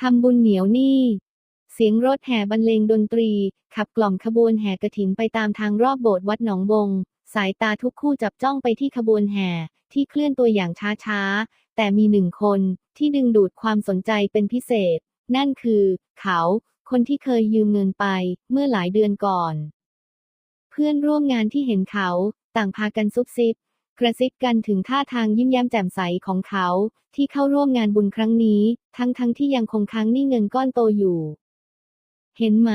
ทำบุญเหนียวหนี้เสียงรถแห่บรรเลงดนตรี ขับกล่อมขบวนแห่กระถินไปตามทางรอบโบสถ์วัดหนองบง สายตาทุกคู่จับจ้องไปที่ขบวนแห่ ที่เคลื่อนตัวอย่างช้าๆ แต่มีหนึ่งคนที่ดึงดูดความสนใจเป็นพิเศษ นั่นคือ เขา คนที่เคยยืมเงินไปเมื่อหลายเดือนก่อน เพื่อนร่วมงานที่เห็นเขา ต่างพากันซุบซิบ กระซิบกันถึงท่าทางยิ้มแย้มแจ่มใสของเขา ที่เข้าร่วมงานบุญครั้งนี้ ทั้งทั้งที่ยังคงค้างหนี้เงินก้อนโตอยู่ เห็นไหม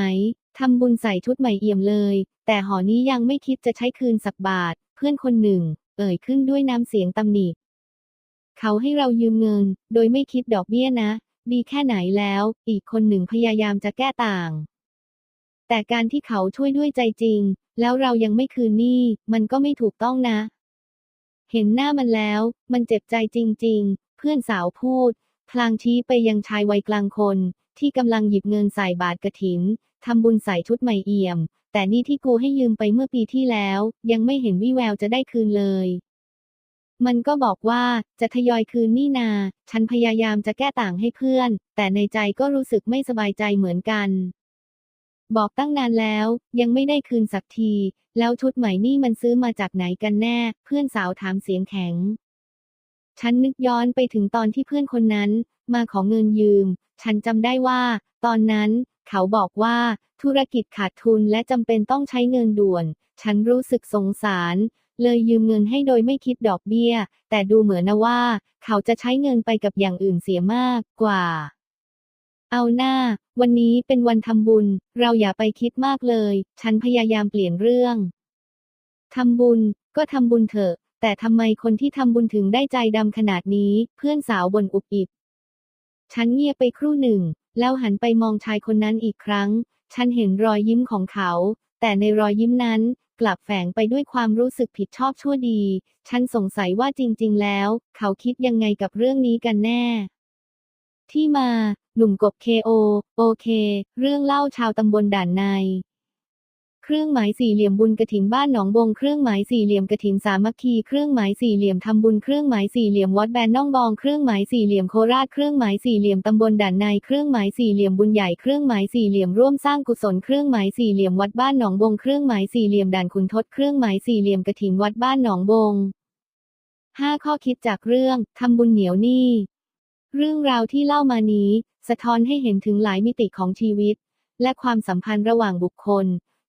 ทำบุญใส่ชุดใหม่เอี่ยมเลย แต่หอนี้ยังไม่คิดจะใช้คืนสักบาท เพื่อนคนหนึ่ง เอ่ยขึ้นด้วยน้ำเสียงตำหนิเขาให้เรายืมเงิน โดยไม่คิดดอกเบี้ยนะ ดีแค่ไหนแล้ว อีกคนหนึ่งพยายามจะแก้ต่าง แต่การที่เขาช่วยด้วยใจจริง แล้วเรายังไม่คืนหนี้มันก็ไม่ถูกต้องนะ เห็นหน้ามันแล้ว มันเจ็บใจจริง ๆ เพื่อนสาวพูด พลางชี้ไปยังชายวัยกลางคน ที่กำลังหยิบเงินใส่บาทกระถินทำบุญใส่ชุดใหม่เอี่ยม แต่นี่ที่กูให้ยืมไปเมื่อปีที่แล้ว ยังไม่เห็นวี่แววจะได้คืนเลย มันก็บอกว่าจะทยอยคืนนี่นา ฉันพยายามจะแก้ต่างให้เพื่อน แต่ในใจก็รู้สึกไม่สบายใจเหมือนกัน บอกตั้งนานแล้ว ยังไม่ได้คืนสักที แล้วชุดใหม่นี่มันซื้อมาจากไหนกันแน่ เพื่อนสาวถามเสียงแข็ง ฉันนึกย้อนไปถึงตอนที่เพื่อนคนนั้น มาขอเงินยืม ฉันจำได้ว่า ตอนนั้น เขาบอกว่า ธุรกิจขาดทุนและจำเป็นต้องใช้เงินด่วน ฉันรู้สึกสงสาร เลยยืมเงินให้โดยไม่คิดดอกเบี้ย แต่ดูเหมือนนะว่า เขาจะใช้เงินไปกับอย่างอื่นเสียมากกว่า เอาหน้า วันนี้เป็นวันทำบุญ เราอย่าไปคิดมากเลย ฉันพยายามเปลี่ยนเรื่องทำบุญ ก็ทำบุญเถอะ แต่ทำไมคนที่ทำบุญถึงได้ใจดำขนาดนี้ เพื่อนสาวบนอุบอิบ ฉันเงียบไปครู่หนึ่ง แล้วหันไปมองชายคนนั้นอีกครั้ง ฉันเห็นรอยยิ้มของเขา แต่ในรอยยิ้มนั้นกลับแฝงไปด้วยความรู้สึกผิดชอบชั่วดี ฉันสงสัยว่าจริง ๆ แล้ว เขาคิดยังไงกับเรื่องนี้กันแน่ ที่มาหนุ่มกบเคโอ โอเค เรื่องเล่าชาวตำบลด่านใน เครื่องหมายสี่เหลี่ยมบุญกระถินบ้านหนองบง เครื่องหมายสี่เหลี่ยมกระถินสามัคคี เครื่องหมายสี่เหลี่ยมทำบุญ เครื่องหมายสี่เหลี่ยมวัดแบนน่องบอง เครื่องหมายสี่เหลี่ยมโคราช เครื่องหมายสี่เหลี่ยมตำบลด่านใน เครื่องหมายสี่เหลี่ยมบุญใหญ่ เครื่องหมายสี่เหลี่ยมร่วมสร้างกุศล เครื่องหมายสี่เหลี่ยมวัดบ้านหนองบง เครื่องหมายสี่เหลี่ยมด่านขุนทด เครื่องหมายสี่เหลี่ยมกระถินวัดบ้านหนองบงห้าข้อคิดจากเรื่องทำบุญเหนียวหนี้เรื่องราวที่เล่ามานี้ สะท้อนให้เห็นถึงหลายมิติของชีวิต และความสัมพันธ์ระหว่างบุคคล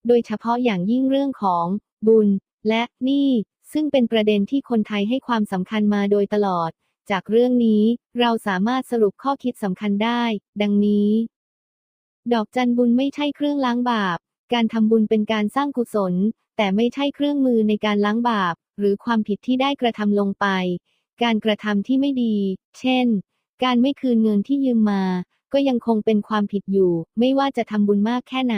โดยเฉพาะอย่างยิ่งเรื่องของ บุญ และหนี้ซึ่งเป็นประเด็นที่คนไทยให้ความสำคัญมาโดยตลอด จากเรื่องนี้เราสามารถสรุปข้อคิดสำคัญได้ ดังนี้ ดอกจันบุญไม่ใช่เครื่องล้างบาป การทำบุญเป็นการสร้างกุศล แต่ไม่ใช่เครื่องมือในการล้างบาป หรือความผิดที่ได้กระทำลงไป การกระทำที่ไม่ดี เช่น การไม่คืนเงินที่ยืมมา ก็ยังคงเป็นความผิดอยู่ ไม่ว่าจะทำบุญมากแค่ไหน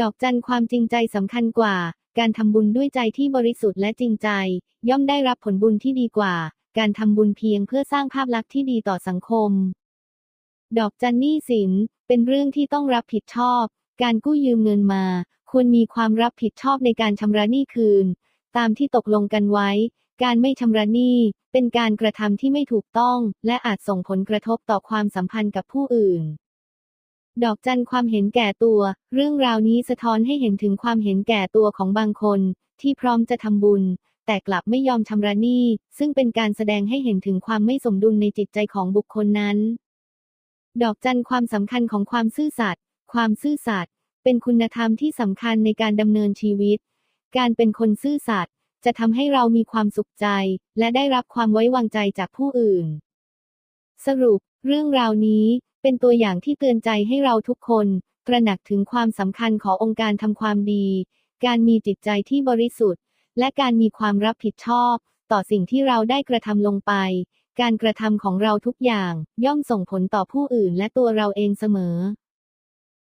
ดอกจันความจริงใจสำคัญกว่า การทำบุญด้วยใจที่บริสุทธิ์และจริงใจ ย่อมได้รับผลบุญที่ดีกว่า การทำบุญเพียงเพื่อสร้างภาพลักษณ์ที่ดีต่อสังคม ดอกจันหนี้สิน เป็นเรื่องที่ต้องรับผิดชอบ การกู้ยืมเงินมา ควรมีความรับผิดชอบในการชำระหนี้คืน ตามที่ตกลงกันไว้ การไม่ชำระหนี้ เป็นการกระทำที่ไม่ถูกต้อง และอาจส่งผลกระทบต่อความสัมพันธ์กับผู้อื่น ดอกจันความเห็นแก่ตัว เรื่องราวนี้สะท้อนให้เห็นถึงความเห็นแก่ตัวของบางคน ที่พร้อมจะทำบุญ แต่กลับไม่ยอมชำระหนี้ ซึ่งเป็นการแสดงให้เห็นถึงความไม่สมดุลในจิตใจของบุคคลนั้น ดอกจันความสำคัญของความซื่อสัตย์ความซื่อสัตย์เป็นคุณธรรมที่สำคัญในการดำเนินชีวิต การเป็นคนซื่อสัตย์ จะทำให้เรามีความสุขใจ และได้รับความไว้วางใจจากผู้อื่น สรุป เรื่องราวนี้เป็นตัวอย่างที่เตือนใจให้เราทุกคน ตระหนักถึงความสำคัญขององค์การทำความดี การมีจิตใจที่บริสุทธิ์ และการมีความรับผิดชอบ ต่อสิ่งที่เราได้กระทำลงไป การกระทำของเราทุกอย่าง ย่อมส่งผลต่อผู้อื่นและตัวเราเองเสมอ